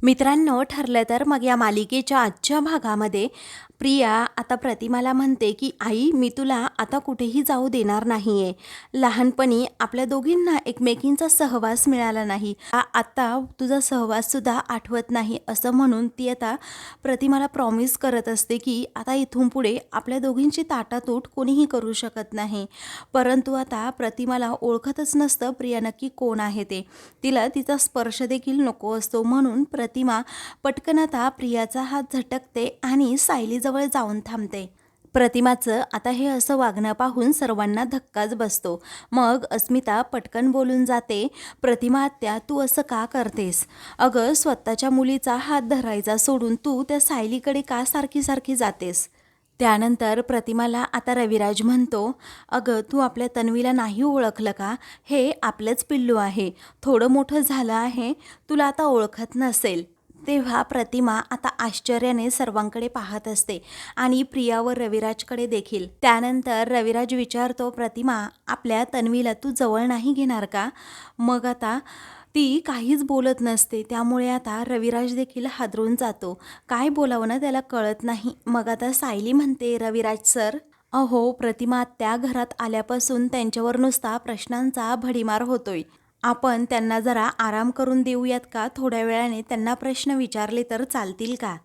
मित्रांनो ठरलं तर मग या मालिकेच्या आजच्या भागामध्ये प्रिया आता प्रतिमाला म्हणते की आई मी तुला आता कुठेही जाऊ देणार नाही आहे लहानपणी आपल्या दोघींना एकमेकींचा सहवास मिळाला नाही. आता तुझा सहवाससुद्धा आठवत नाही असं म्हणून ती आता प्रतिमाला प्रॉमिस करत असते की आता इथून पुढे आपल्या दोघींची ताटातूट कोणीही करू शकत नाही. परंतु आता प्रतिमाला ओळखतच नसतं प्रिया नक्की कोण आहे ते. तिला तिचा स्पर्श देखील नको असतो म्हणून प्रतिमा पटकन आता प्रियाचा हात झटकते आणि सायलीजवळ जाऊन थांबते. प्रतिमाचं आता हे असं वागणं पाहून सर्वांना धक्काच बसतो. मग अस्मिता पटकन बोलून जाते प्रतिमा आत्या तू असं का करतेस? अगं स्वतःच्या मुलीचा हात धरायचा सोडून तू त्या सायलीकडे का सारखी सारखी जातेस? त्यानंतर प्रतिमाला आता रविराज म्हणतो अगं तू आपल्या तन्वीला नाही ओळखलं का? हे आपलंच पिल्लू आहे. थोडं मोठं झालं आहे तुला आता ओळखत नसेल. तेव्हा प्रतिमा आता आश्चर्याने सर्वांकडे पाहत असते आणि प्रिया व रविराजकडे देखील. त्यानंतर रविराज विचारतो प्रतिमा आपल्या तन्वीला तू जवळ नाही घेणार का? मग आता ती काहीच बोलत नसते. त्यामुळे आता रविराज देखील हादरून जातो. काय बोलावं ना त्याला कळत नाही. मग आता सायली म्हणते रविराज सर अहो प्रतिमा त्या घरात आल्यापासून त्यांच्यावर नुसता प्रश्नांचा भडीमार होतोय. आपण त्यांना जरा आराम करून देऊयात का? थोड्या वेळाने त्यांना प्रश्न विचारले तर चालतील का?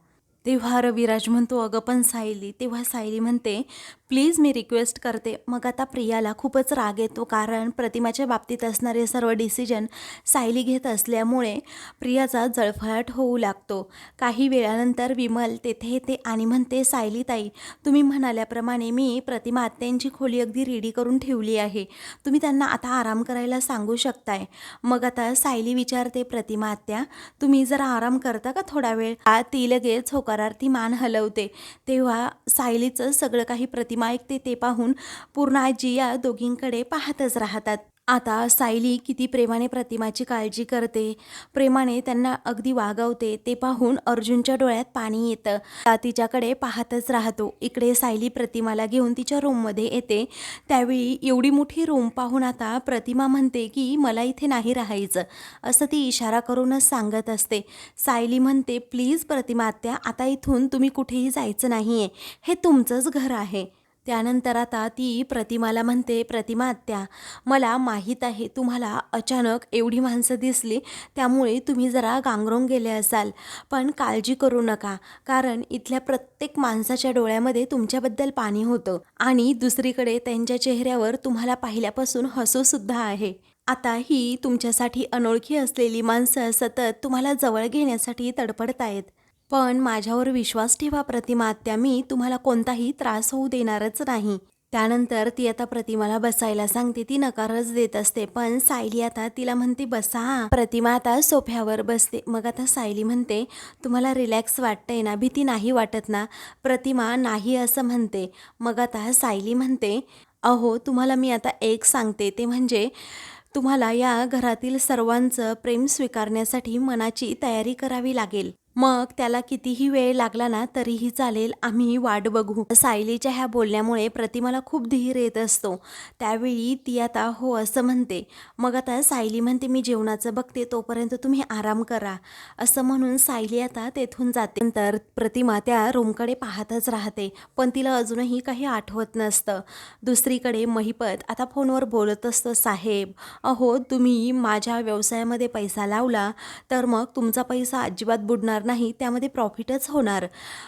तेव्हा रविराज म्हणतो अगं पण सायली. तेव्हा सायली म्हणते प्लीज मी रिक्वेस्ट करते. मग आता प्रियाला खूपच राग येतो कारण प्रतिमाच्या बाबतीत असणारे सर्व डिसिजन सायली घेत असल्यामुळे प्रियाचा जळफळाट होऊ लागतो. काही वेळानंतर विमल तेथे येते आणि म्हणते सायली ताई तुम्ही म्हणाल्याप्रमाणे मी प्रतिमा आत्यांची खोली अगदी रेडी करून ठेवली आहे. तुम्ही त्यांना आता आराम करायला सांगू शकताय. मग आता सायली विचारते प्रतिमा आत्या तुम्ही जरा आराम करता का थोडा वेळ? ती लगेच होकारार्थी मान हलवते. तेव्हा सायलीचं सगळं काही प्रतिमा ऐकते ते पाहून पूर्ण आजी या दोघींकडे पाहतच राहतात. आता सायली किती प्रेमाने प्रतिमाची काळजी करते प्रेमाने त्यांना अगदी वागवते ते पाहून अर्जुनच्या डोळ्यात पाणी येतं. तिच्याकडे पाहतच राहतो. इकडे सायली प्रतिमाला घेऊन तिच्या रूममध्ये येते. त्यावेळी एवढी मोठी रूम पाहून आता प्रतिमा म्हणते की मला इथे नाही राहायचं. असं ती इशारा करूनच सांगत असते. सायली म्हणते प्लीज प्रतिमा आत्या आता इथून तुम्ही कुठेही जायचं नाही आहे हे तुमचंच घर आहे. त्यानंतर आता ती प्रतिमाला म्हणते प्रतिमा आत्या मला माहीत आहे तुम्हाला अचानक एवढी माणसं दिसली त्यामुळे तुम्ही जरा गांगरून गेले असाल. पण काळजी करू नका कारण इथल्या प्रत्येक माणसाच्या डोळ्यामध्ये तुमच्याबद्दल पाणी होतं आणि दुसरीकडे त्यांच्या चेहऱ्यावर तुम्हाला पाहिल्यापासून हसूसुद्धा आहे. आता ही तुमच्यासाठी अनोळखी असलेली माणसं सतत तुम्हाला जवळ घेण्यासाठी तडपडतायत. पण माझ्यावर विश्वास ठेवा प्रतिमा आत्या. मी तुम्हाला कोणताही त्रास होऊ देणारच नाही. त्यानंतर ती आता प्रतिमाला बसायला सांगते. ती नकारच देत असते पण सायली आता तिला म्हणते बसा प्रतिमा आता सोफ्यावर बसते. मग आता सायली म्हणते तुम्हाला रिलॅक्स वाटतंय ना? भीती नाही वाटत ना? प्रतिमा नाही असं म्हणते. मग आता सायली म्हणते अहो तुम्हाला मी आता एक सांगते. ते म्हणजे तुम्हाला या घरातील सर्वांचं प्रेम स्वीकारण्यासाठी मनाची तयारी करावी लागेल. मग त्याला कितीही वेळ लागला ना तरीही चालेल आम्ही वाट बघू. सायलीच्या ह्या बोलण्यामुळे प्रतिमाला खूप धीर येत असतो. त्यावेळी ती आता हो असं म्हणते. मग आता सायली म्हणते मी जेवणाचं बघते तोपर्यंत तुम्ही आराम करा. असं म्हणून सायली आता तेथून जाते. नंतर प्रतिमा त्या रूमकडे पाहतच राहते. पण तिला अजूनही काही आठवत नसतं. दुसरीकडे महिपत आता फोनवर बोलत असतं साहेब अहो तुम्ही माझ्या व्यवसायामध्ये पैसा लावला तर मग तुमचा पैसा अजिबात बुडणार नाही त्यामध्ये प्रॉफिटच होणार.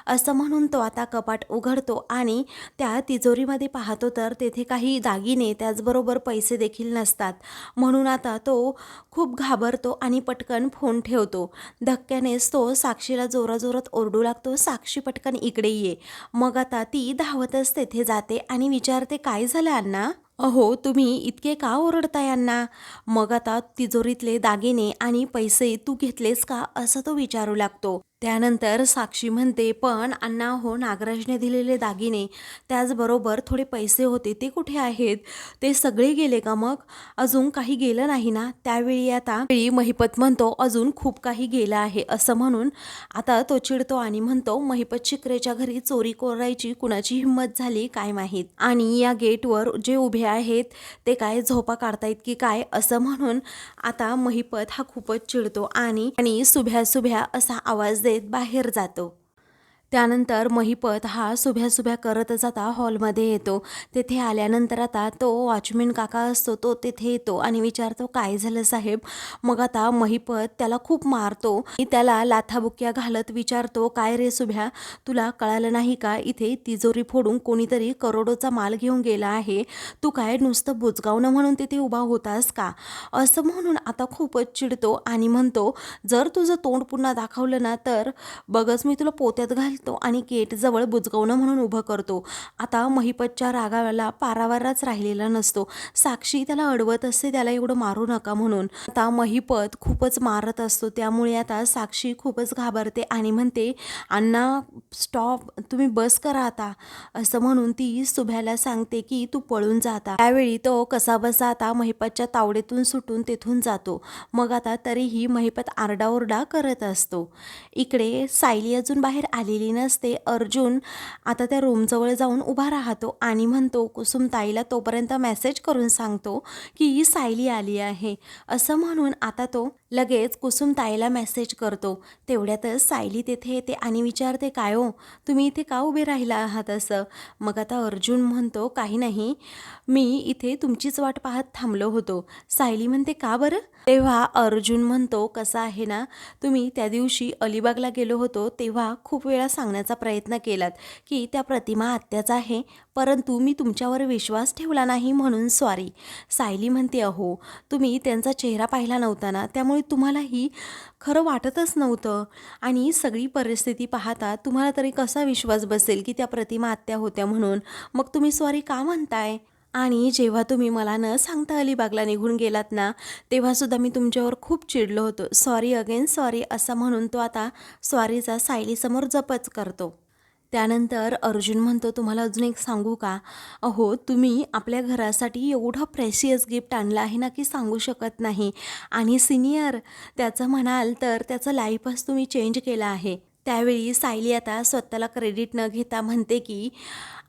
असं म्हणून तो आता कपाट उघडतो आणि त्या तिजोरीमध्ये पाहतो तर तेथे काही दागिने त्याचबरोबर पैसे देखील नसतात. म्हणून आता तो खूप घाबरतो आणि पटकन फोन ठेवतो. धक्क्यानेच तो साक्षीला जोराजोरात ओरडू लागतो साक्षी पटकन इकडे ये. मग आता ती धावतच तेथे जाते आणि विचारते काय झालं अण्णा? अहो तुम्ही इतके का ओरडता यांना मग आता तिजोरीतले दागिने आणि पैसे तू घेतलेस का असं तो विचारू लागतो. त्यानंतर साक्षी म्हणते पण अण्णा हो नागराजने दिलेले दागिने त्याचबरोबर थोडे पैसे होते ते कुठे आहेत? ते सगळे गेले का मग? अजून काही गेलं नाही ना? त्यावेळी आता वेळी महिपत म्हणतो अजून खूप काही गेलं आहे असं म्हणून आता तो चिडतो आणि म्हणतो महिपत शिकरेच्या घरी चोरी करायची कुणाची हिंमत झाली काय माहीत? आणि या गेटवर जे उभे आहेत ते काय झोपा काढतायत की काय? असं म्हणून आता महिपत हा खूपच चिडतो आणि आणि सुभ्या सुभ्या असा आवाज देत बाहेर जातो. त्यानंतर महिपत हा सुभ्या सुभ्या करत जाता हॉलमध्ये येतो. तेथे आल्यानंतर आता तो वॉचमॅन काका असतो तो तेथे येतो आणि विचारतो काय झालं साहेब? मग आता महिपत त्याला खूप मारतो. आणि त्याला लाथाबुक्या घालत विचारतो काय रे सुभ्या तुला कळालं नाही का? इथे तिजोरी फोडून कोणीतरी करोडोचा माल घेऊन गेला आहे. तू काय नुसतं बुजगावणं म्हणून तिथे उभा होतास का? असं म्हणून आता खूपच चिडतो आणि म्हणतो जर तुझं तोंड पुन्हा दाखवलं ना तर बघच मी तुला पोत्यात घाल तो आणि गेटजवळ बुजगवणं म्हणून उभं करतो. आता महिपतच्या रागाला पारावारच राहिलेला नसतो. साक्षी त्याला अडवत असते त्याला एवढं मारू नका म्हणून. आता महिपत खूपच मारत असतो त्यामुळे आता साक्षी खूपच घाबरते आणि म्हणते अण्णा स्टॉप तुम्ही बस करा आता. असं म्हणून ती सुभ्याला सांगते की तू पळून जाता त्यावेळी तो कसा बसा आता महिपतच्या तावडीतून सुटून तेथून जातो. मग आता तरीही महिपत आरडाओरडा करत असतो. इकडे सायली अजून बाहेर आलेली नसते अर्जुन आता त्या रूमजवळ जाऊन उभा राहतो आणि म्हणतो कुसुमताईला तोपर्यंत मेसेज करून सांगतो की सायली आली आहे. असं म्हणून आता तो लगेच कुसुमताईला मेसेज करतो. तेवढ्यातच सायली तेथे येते आणि विचारते काय हो तुम्ही इथे का उभे राहिला आहात असं? मग आता अर्जुन म्हणतो काही नाही मी इथे तुमचीच वाट पाहत थांबलो होतो. सायली म्हणते का बरं? तेव्हा अर्जुन म्हणतो कसं आहे ना तुम्ही त्या दिवशी अलिबागला गेलो होतो तेव्हा खूप वेळा सांगण्याचा प्रयत्न केलात की त्या प्रतिमा आत्याच आहे परंतु मी तुमच्यावर विश्वास ठेवला नाही म्हणून सॉरी सायली म्हणते अहो तुम्ही त्यांचा चेहरा पाहिला नव्हता ना त्यामुळे तुम्हालाही खरं वाटतच नव्हतं. आणि सगळी परिस्थिती पाहता तुम्हाला तरी कसा विश्वास बसेल की त्या प्रतिमा आत्या होत्या म्हणून? मग तुम्ही सॉरी का म्हणताय? आणि जेव्हा तुम्ही मला न सांगता अलिबागला निघून गेलात ना तेव्हासुद्धा मी तुमच्यावर खूप चिडलो होतो. सॉरी अगेन सॉरी असं म्हणून तो आता सॉरीचा सायलीसमोर जपच करतो. त्यानंतर अर्जुन म्हणतो तुम्हाला अजून एक सांगू का? अहो तुम्ही आपल्या घरासाठी एवढं प्रेशियस गिफ्ट आणलं आहे ना की सांगू शकत नाही. आणि सिनियर त्याचं म्हणाल तर त्याचं लाईफच तुम्ही चेंज केलं आहे. त्यावेळी सायली आता स्वतःला क्रेडिट न घेता म्हणते की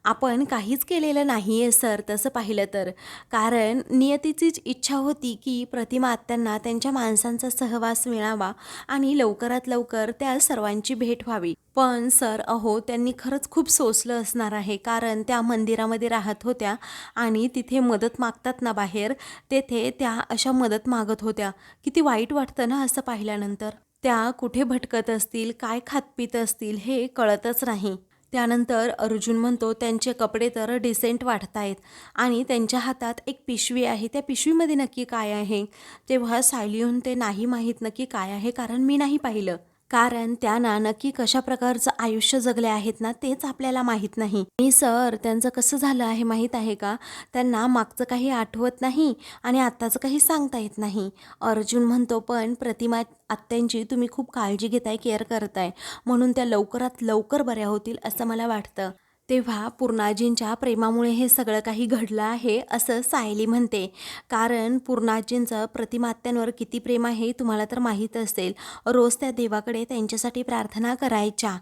आपण काहीच केलेलं नाही आहे सर तसं पाहिलं तर. कारण नियतीचीच इच्छा होती की प्रतिमा आत्यांना त्यांच्या माणसांचा सहवास मिळावा आणि लवकरात लवकर त्या सर्वांची भेट व्हावी. पण सर अहो त्यांनी खरंच खूप सोसलं असणार आहे. कारण त्या मंदिरामध्ये राहत होत्या आणि तिथे मदत मागतात ना बाहेर तेथे त्या अशा मदत मागत होत्या. किती वाईट वाटतं ना असं पाहिल्यानंतर. त्या कुठे भटकत असतील काय खात पित असतील हे कळतच नाही. त्यानंतर अर्जुन म्हणतो त्यांचे कपडे तर डिसेंट वाटतायत आणि त्यांच्या हातात एक पिशवी आहे. त्या पिशवीमध्ये नक्की काय आहे? तेव्हा सायलीहून ते नाही माहीत नक्की काय आहे कारण मी नाही पाहिलं. कारण त्यांना नक्की कशा प्रकारचं आयुष्य जगले आहेत ना तेच आपल्याला माहीत नाही. आणि सर त्यांचं कसं झालं आहे माहीत आहे का? त्यांना मागचं काही आठवत नाही आणि आत्ताचं काही सांगता येत नाही. अर्जुन म्हणतो पण प्रतिमा आत्यांची तुम्ही खूप काळजी घेताय केअर करताय. म्हणून त्या लवकरात लवकर बऱ्या होतील असं मला वाटतं. तेव्हा पूर्णाजींच्या प्रेमामुळे हे सगळं काही घडलं आहे असं सायली म्हणते. कारण पूर्णाजींचं प्रतिमात्यांवर किती प्रेम आहे तुम्हाला तर माहीत असेल. रोज त्या देवाकडे त्यांच्यासाठी प्रार्थना करायच्या.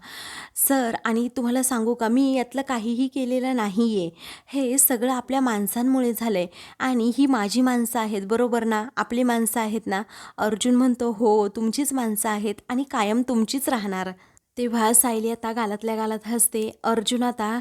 सर आणि तुम्हाला सांगू का मी यातलं काहीही केलेलं नाही आहे हे सगळं आपल्या माणसांमुळे झालं आहे आणि ही माझी माणसं आहेत बरोबर ना? आपली माणसं आहेत ना? अर्जुन म्हणतो हो तुमचीच माणसं आहेत आणि कायम तुमचीच राहणार. तेव्हा सायली आता गालातल्या गालात हसते. अर्जुन आता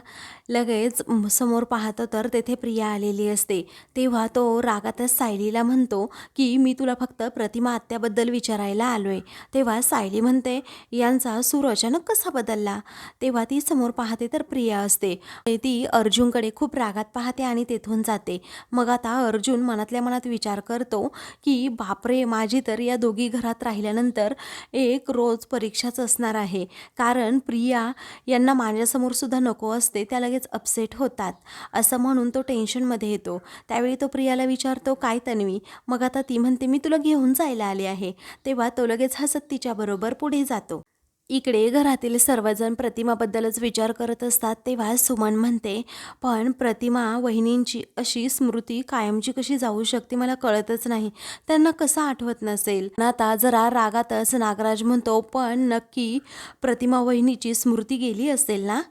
लगेच समोर पाहतो तर तेथे प्रिया आलेली असते. तेव्हा तो रागातच सायलीला म्हणतो की मी तुला फक्त प्रतिमा आत्याबद्दल विचारायला आलो आहे तेव्हा सायली म्हणते यांचा सूर अचानक कसा बदलला? तेव्हा ती समोर पाहते तर प्रिया असते. ती अर्जुनकडे खूप रागात पाहते आणि तेथून जाते. मग आता अर्जुन मनातल्या मनात विचार करतो की बापरे माझी तर या दोघी घरात राहिल्यानंतर एक रोज परीक्षाच असणार आहे. कारण प्रिया यांना माझ्यासमोर सुद्धा नको असते त्या लगेच अपसेट होतात असं म्हणून तो टेन्शनमध्ये येतो. त्यावेळी तो प्रियाला विचारतो काय तन्वी मग आता ती म्हणते मी तुला घेऊन जायला आले आहे. तेव्हा तो लगेच हसत तिच्याबरोबर पुढे जातो. इकडे घरातील सर्वजण प्रतिमाबद्दलच विचार करत असतात तेव्हा सुमन म्हणते पण प्रतिमा वहिनींची अशी स्मृती कायमची कशी जाऊ शकते मला कळतच नाही. त्यांना कसं आठवत नसेल? आता जरा रागातच नागराज म्हणतो पण नक्की प्रतिमा वहिनीची स्मृती गेली असेल ना?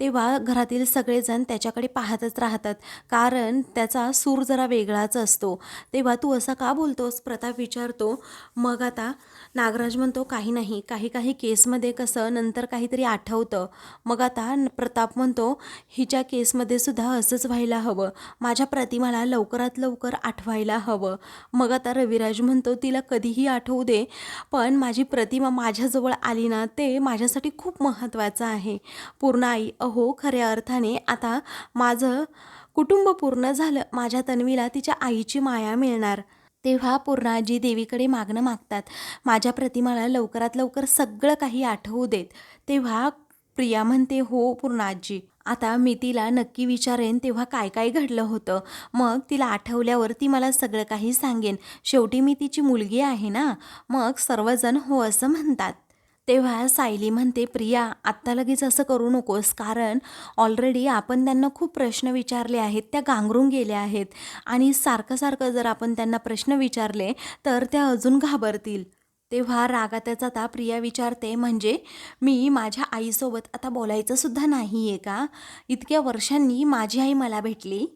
तेव्हा घरातील सगळेजण त्याच्याकडे पाहतच राहतात. कारण त्याचा सूर जरा वेगळाच असतो. तेव्हा तू असा का बोलतोस? प्रताप विचारतो. मग आता नागराज म्हणतो काही नाही. काही काही केसमध्ये कसं नंतर काहीतरी आठवतं. मग आता न- प्रताप म्हणतो हिच्या केसमध्ये सुद्धा असंच व्हायला हवं. माझ्या प्रतिमाला लवकरात लवकर आठवायला हवं. मग आता रविराज म्हणतो तिला कधीही आठवू दे पण माझी प्रतिमा माझ्याजवळ आली ना ते माझ्यासाठी खूप महत्त्वाचं आहे. पूर्ण आई अहो खऱ्या अर्थाने आता माझं कुटुंब पूर्ण झालं. माझ्या तन्वीला तिच्या आईची माया मिळणार. तेव्हा पूर्णाजी देवीकडे मागणं मागतात. माझ्या प्रतिमाला लवकरात लवकर सगळं काही आठवू देत. तेव्हा प्रिया म्हणते हो पूर्णाजी. आता मी तिला नक्की विचारेन तेव्हा काय काय घडलं होतं. मग तिला आठवल्यावर ती मला सगळं काही सांगेन. शेवटी मी तिची मुलगी आहे ना? मग सर्वजण हो असं म्हणतात. तेव्हा सायली म्हणते प्रिया आत्ता लगेच असं करू नकोस कारण ऑलरेडी आपण त्यांना खूप प्रश्न विचारले आहेत त्या गांगरून गेल्या आहेत. आणि सारखं सारखं जर आपण त्यांना प्रश्न विचारले तर त्या अजून घाबरतील. तेव्हा रागातच आता प्रिया विचारते म्हणजे मी माझ्या आईसोबत आता बोलायचं सुद्धा नाही आहे का? इतक्या वर्षांनी माझी आई मला भेटली.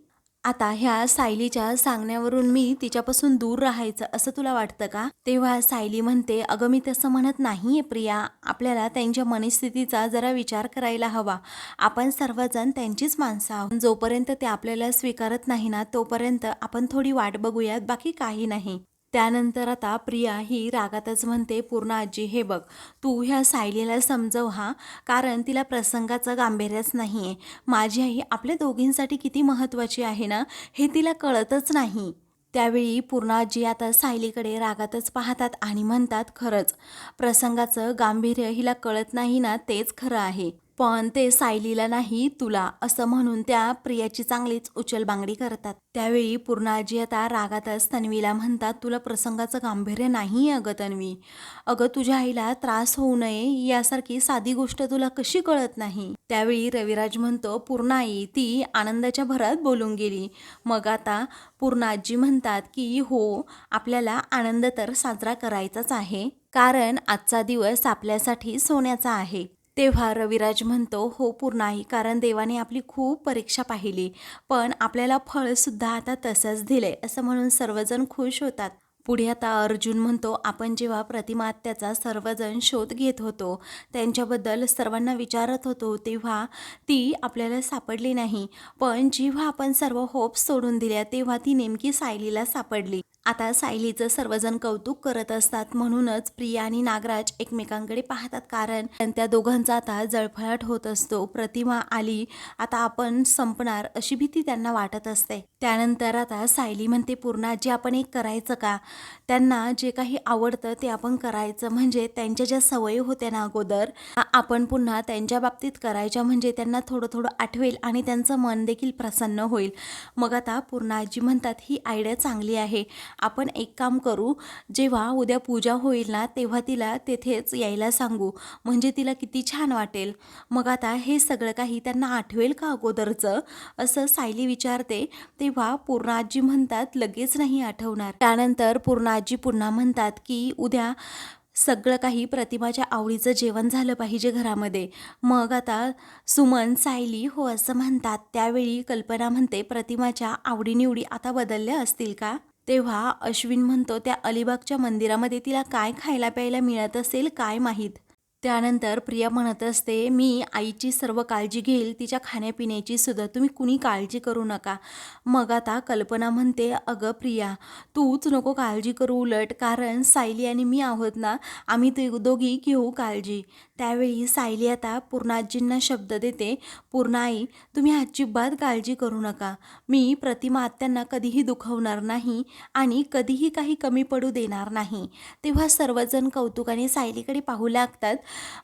आता ह्या सायलीच्या सांगण्यावरून मी तिच्यापासून दूर राहायचं असं तुला वाटतं का? तेव्हा सायली म्हणते अगं मी तसं म्हणत नाहीये प्रिया. आपल्याला त्यांच्या मनस्थितीचा जरा विचार करायला हवा. आपण सर्वजण त्यांचीच माणसं आहोत. जोपर्यंत ते आपल्याला स्वीकारत नाही ना तोपर्यंत आपण थोडी वाट बघूयात. बाकी काही नाही. त्यानंतर आता प्रिया ही रागातच म्हणते पूर्ण आजी हे बघ तू ह्या सायलीला समजव हा कारण तिला प्रसंगाचं गांभीर्यच नाही आहे माझी आई आपल्या दोघींसाठी किती महत्त्वाची आहे ना हे तिला कळतच नाही. त्यावेळी पूर्णाजी आता सायलीकडे रागातच पाहतात आणि म्हणतात खरंच प्रसंगाचं गांभीर्य हिला कळत नाही ना तेच खरं आहे. पण ते सायलीला नाही तुला असं म्हणून त्या प्रियाची चांगलीच उचलबांगडी करतात. त्यावेळी पूर्णाजी आता रागातच तन्वीला म्हणतात तुला प्रसंगाचं गांभीर्य नाही अगं तन्वी. अगं तुझ्या आईला त्रास होऊ नये यासारखी साधी गोष्ट तुला कशी कळत नाही? त्यावेळी रविराज म्हणतो पूर्णाई ती आनंदाच्या भरात बोलून गेली. मग आता पूर्णाजी म्हणतात की हो आपल्याला आनंद तर साजरा करायचाच आहे कारण आजचा दिवस आपल्यासाठी सोन्याचा आहे. तेव्हा रविराज म्हणतो हो पूर्णाई कारण देवाने आपली खूप परीक्षा पाहिली पण आपल्याला फळसुद्धा आता तसंच दिले असं म्हणून सर्वजण खुश होतात. पुढे आता अर्जुन म्हणतो आपण जेव्हा प्रतिमा त्याचा सर्वजण शोध घेत होतो त्यांच्याबद्दल सर्वांना विचारत होतो तेव्हा ती आपल्याला सापडली नाही. पण जेव्हा आपण सर्व होप्स सोडून दिल्या तेव्हा ती नेमकी सायलीला सापडली. आता सायलीचं सर्वजण कौतुक करत असतात. म्हणूनच प्रिया आणि नागराज एकमेकांकडे पाहतात कारण त्या दोघांचा आता जळफळाट होत असतो. प्रतिमा आली आता आपण संपणार अशी भीती त्यांना वाटत असते. त्यानंतर आता सायली म्हणते पूर्णा जे आपण एक करायचं का? त्यांना जे काही आवडतं ते आपण करायचं. म्हणजे त्यांच्या ज्या सवयी होत्या ना अगोदर आपण पुन्हा त्यांच्या बाबतीत करायच्या. म्हणजे त्यांना थोडं थोडं आठवेल आणि त्यांचं मन देखील प्रसन्न होईल. मग आता पूर्णाजी म्हणतात ही आयडिया चांगली आहे. आपण एक काम करू जेव्हा उद्या पूजा होईल ना तेव्हा तिला तेथेच यायला सांगू. म्हणजे तिला किती छान वाटेल. मग आता हे सगळं काही त्यांना आठवेल का अगोदरचं? असं सायली विचारते. तेव्हा पूर्णाजी म्हणतात लगेच नाही आठवणार. त्यानंतर पूर्णाजी पुन्हा म्हणतात की उद्या सगळं काही प्रतिमाच्या आवडीचं जेवण झालं पाहिजे घरामध्ये. मग आता सुमन सायली हो असं म्हणतात. त्यावेळी कल्पना म्हणते प्रतिमाच्या आवडीनिवडी आता बदलल्या असतील का? तेव्हा अश्विन म्हणतो त्या अलिबागच्या मंदिरामध्ये तिला काय खायला प्यायला मिळत असेल काय माहीत? त्यानंतर प्रिया म्हणत असते मी आईची सर्व काळजी घेईल तिच्या खाण्यापिण्याची सुद्धा तुम्ही कुणी काळजी करू नका. मग आता कल्पना म्हणते अगं प्रिया तूच नको काळजी करू उलट कारण सायली आणि मी आहोत ना आम्ही ते दोघी घेऊ काळजी. त्यावेळी सायली आता पूर्णाजींना शब्द देते पूर्णाई तुम्ही अजिबात काळजी करू नका. मी प्रतिमा आत्यांना कधीही दुखवणार नाही आणि कधीही काही कमी पडू देणार नाही. तेव्हा सर्वजण कौतुकाने सायलीकडे पाहू लागतात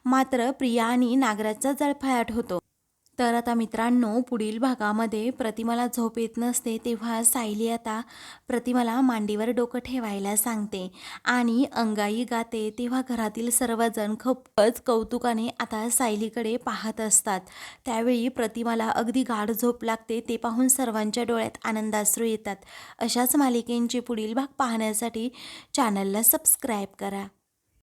मात्र प्रिया आणि नागराजचा जळफळाट होतो. तर आता मित्रांनो पुढील भागामध्ये प्रतिमाला झोप येत नसते तेव्हा सायली आता प्रतिमाला मांडीवर डोकं ठेवायला सांगते आणि अंगाई गाते तेव्हा घरातील सर्वजण खूपच कौतुकाने आता सायलीकडे पाहत असतात. त्यावेळी प्रतिमाला अगदी गाढ झोप लागते ते पाहून सर्वांच्या डोळ्यात आनंदाश्रू येतात. अशाच मालिकेंचे पुढील भाग पाहण्यासाठी चॅनलला सबस्क्राईब करा.